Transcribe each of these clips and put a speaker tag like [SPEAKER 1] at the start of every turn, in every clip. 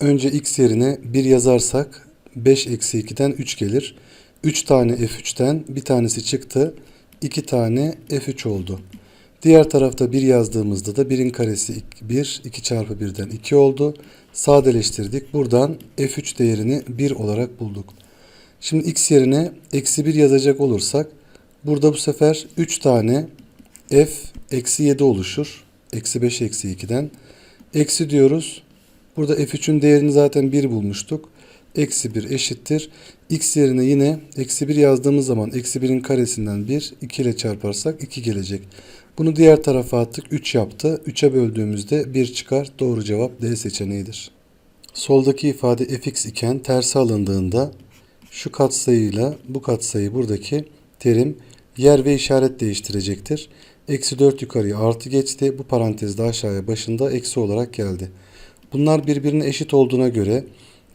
[SPEAKER 1] Önce x yerine 1 yazarsak 5 eksi 2'den 3 gelir. 3 tane f3'ten bir tanesi çıktı. 2 tane f3 oldu. Diğer tarafta 1 yazdığımızda da 1'in karesi 1, 2 çarpı 1'den 2 oldu. Sadeleştirdik. Buradan f3 değerini 1 olarak bulduk. Şimdi x yerine eksi 1 yazacak olursak burada bu sefer 3 tane f eksi 7 oluşur. Eksi 5 eksi 2'den. Eksi diyoruz. Burada f3'ün değerini zaten 1 bulmuştuk. Eksi 1 eşittir. x yerine yine eksi 1 yazdığımız zaman eksi 1'in karesinden 1, 2 ile çarparsak 2 gelecek. Bunu diğer tarafa attık. 3 yaptı. 3'e böldüğümüzde 1 çıkar. Doğru cevap D seçeneğidir. Soldaki ifade fx iken tersi alındığında şu katsayıyla bu katsayı buradaki terim yer ve işaret değiştirecektir. Eksi 4 yukarıya artı geçti. Bu parantezde aşağıya başında eksi olarak geldi. Bunlar birbirine eşit olduğuna göre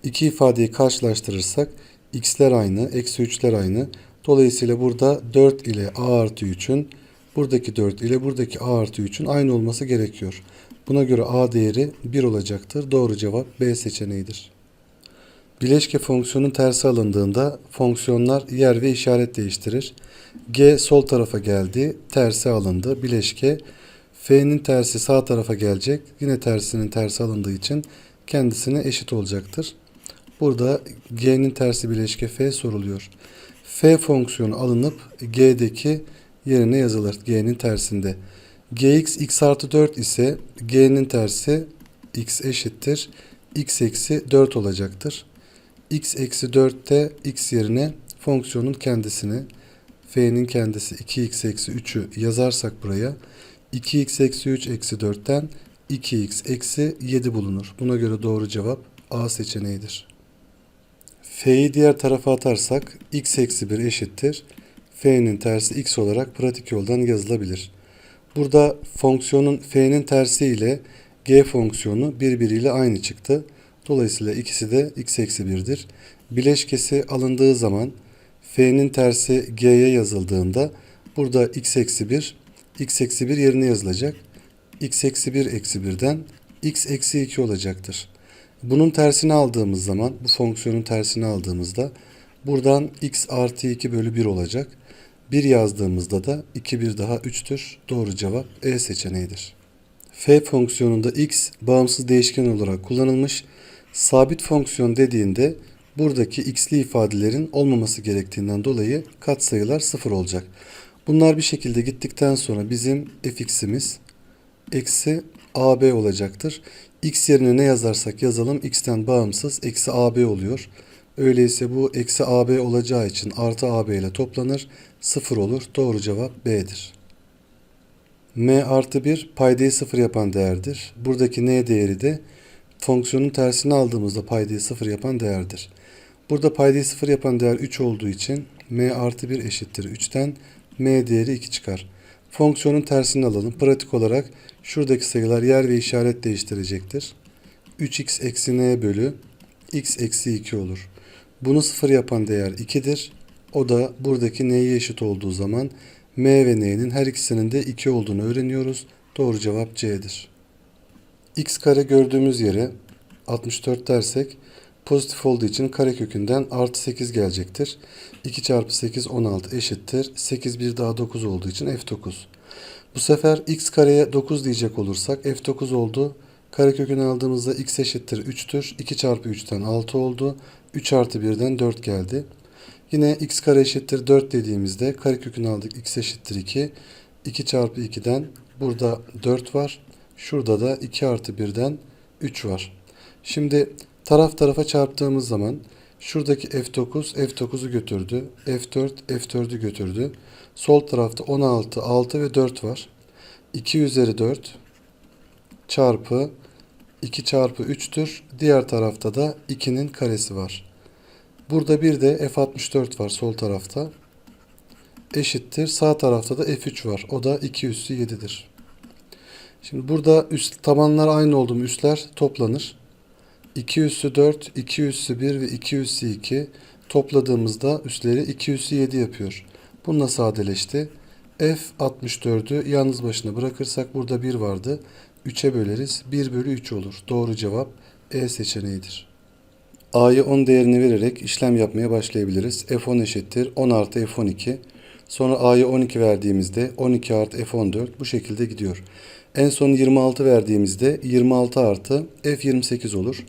[SPEAKER 1] iki ifadeyi karşılaştırırsak x'ler aynı, eksi 3'ler aynı. Dolayısıyla burada 4 ile a artı 3'ün buradaki 4 ile buradaki a artı 3'ün aynı olması gerekiyor. Buna göre a değeri 1 olacaktır. Doğru cevap B seçeneğidir. Bileşke fonksiyonun tersi alındığında fonksiyonlar yer ve işaret değiştirir. G sol tarafa geldi, tersi alındı. Bileşke F'nin tersi sağ tarafa gelecek. Yine tersinin tersi alındığı için kendisine eşit olacaktır. Burada G'nin tersi bileşke F soruluyor. F fonksiyonu alınıp G'deki yerine yazılır. G'nin tersinde. Gx x artı 4 ise G'nin tersi x eşittir. x eksi 4 olacaktır. x eksi 4'te x yerine fonksiyonun kendisini f'nin kendisi 2x eksi 3'ü yazarsak buraya 2x eksi 3 eksi 4'ten 2x eksi 7 bulunur. Buna göre doğru cevap A seçeneğidir. F'yi diğer tarafa atarsak x eksi 1 eşittir. F'nin tersi x olarak pratik yoldan yazılabilir. Burada fonksiyonun f'nin tersi ile g fonksiyonu birbiriyle aynı çıktı. Dolayısıyla ikisi de x eksi 1'dir. Bileşkesi alındığı zaman f'nin tersi g'ye yazıldığında burada x eksi 1 x eksi 1 yerine yazılacak. x eksi 1 eksi 1'den x eksi 2 olacaktır. Bunun tersini aldığımız zaman bu fonksiyonun tersini aldığımızda buradan x artı 2 bölü 1 olacak. 1 yazdığımızda da 2 1 daha 3'tür. Doğru cevap E seçeneğidir. F fonksiyonunda x bağımsız değişken olarak kullanılmış. Sabit fonksiyon dediğinde buradaki x'li ifadelerin olmaması gerektiğinden dolayı katsayılar 0 olacak. Bunlar bir şekilde gittikten sonra bizim fx'imiz eksi ab olacaktır. x yerine ne yazarsak yazalım x'ten bağımsız eksi ab oluyor. Öyleyse bu eksi ab olacağı için artı ab ile toplanır. 0 olur. Doğru cevap B'dir. m artı 1 paydayı 0 yapan değerdir. Buradaki n değeri de fonksiyonun tersini aldığımızda paydayı 0 yapan değerdir. Burada paydayı 0 yapan değer 3 olduğu için m artı 1 eşittir 3'ten m değeri 2 çıkar. Fonksiyonun tersini alalım. Pratik olarak şuradaki sayılar yer ve işaret değiştirecektir. 3x eksi n bölü x eksi 2 olur. Bunu 0 yapan değer 2'dir. O da buradaki n'ye eşit olduğu zaman m ve n'nin her ikisinin de 2 olduğunu öğreniyoruz. Doğru cevap C'dir. x kare gördüğümüz yere 64 dersek pozitif olduğu için karekökünden artı 8 gelecektir. 2 çarpı 8 16 eşittir. 8 bir daha 9 olduğu için f9. Bu sefer x kareye 9 diyecek olursak f9 oldu. Karekökünü aldığımızda x eşittir 3'tür. 2 çarpı 3'ten 6 oldu. 3 artı 1'den 4 geldi. Yine x kare eşittir 4 dediğimizde karekökünü aldık x eşittir 2. 2 çarpı 2'den burada 4 var. Şurada da 2 artı 1'den 3 var. Şimdi taraf tarafa çarptığımız zaman şuradaki F9 F9'u götürdü. F4 F4'ü götürdü. Sol tarafta 16, 6 ve 4 var. 2 üzeri 4 çarpı 2 çarpı 3'tür. Diğer tarafta da 2'nin karesi var. Burada bir de F64 var sol tarafta. Eşittir. Sağ tarafta da F3 var. O da 2 üssü 7'dir. Şimdi burada üst tabanlar aynı oldu mu üsler toplanır. 2 üssü 4, 2 üssü 1 ve 2 üssü 2 topladığımızda üsleri 2 üssü 7 yapıyor. Bununla sadeleşti. F64'ü yalnız başına bırakırsak burada 1 vardı. 3'e böleriz. 1 bölü 3 olur. Doğru cevap E seçeneğidir. A'ya 10 değerini vererek işlem yapmaya başlayabiliriz. F10 eşittir 10 artı F12. Sonra A'ya 12 verdiğimizde 12 artı F14 bu şekilde gidiyor. En son 26 verdiğimizde 26 artı F28 olur.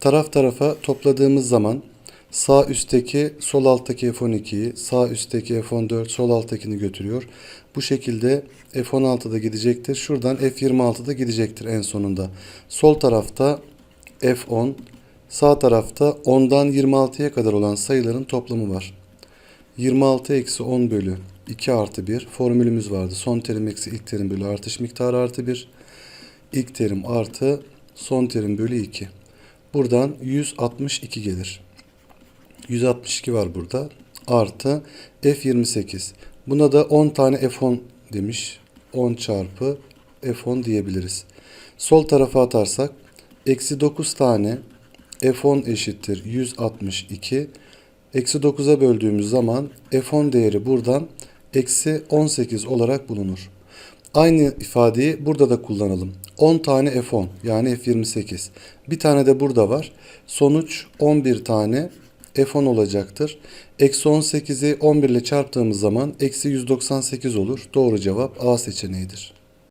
[SPEAKER 1] Taraf tarafa topladığımız zaman sağ üstteki sol alttaki F12'yi, sağ üstteki F14 sol alttakini götürüyor. Bu şekilde F16 da gidecektir. Şuradan F26 da gidecektir en sonunda. Sol tarafta F10, sağ tarafta 10'dan 26'ya kadar olan sayıların toplamı var. 26 eksi 10 bölü 2 artı 1 formülümüz vardı. Son terim eksi ilk terim bölü artış miktarı artı 1. İlk terim artı son terim bölü 2. Buradan 162 gelir. 162 var burada. Artı F28. Buna da 10 tane F10 demiş. 10 çarpı F10 diyebiliriz. Sol tarafa atarsak eksi 9 tane F10 eşittir 162. Eksi 9'a böldüğümüz zaman F10 değeri buradan eksi 18 olarak bulunur. Aynı ifadeyi burada da kullanalım. 10 tane F10 yani F28. Bir tane de burada var. Sonuç 11 tane F10 olacaktır. Eksi 18'i 11 ile çarptığımız zaman eksi 198 olur. Doğru cevap A seçeneğidir.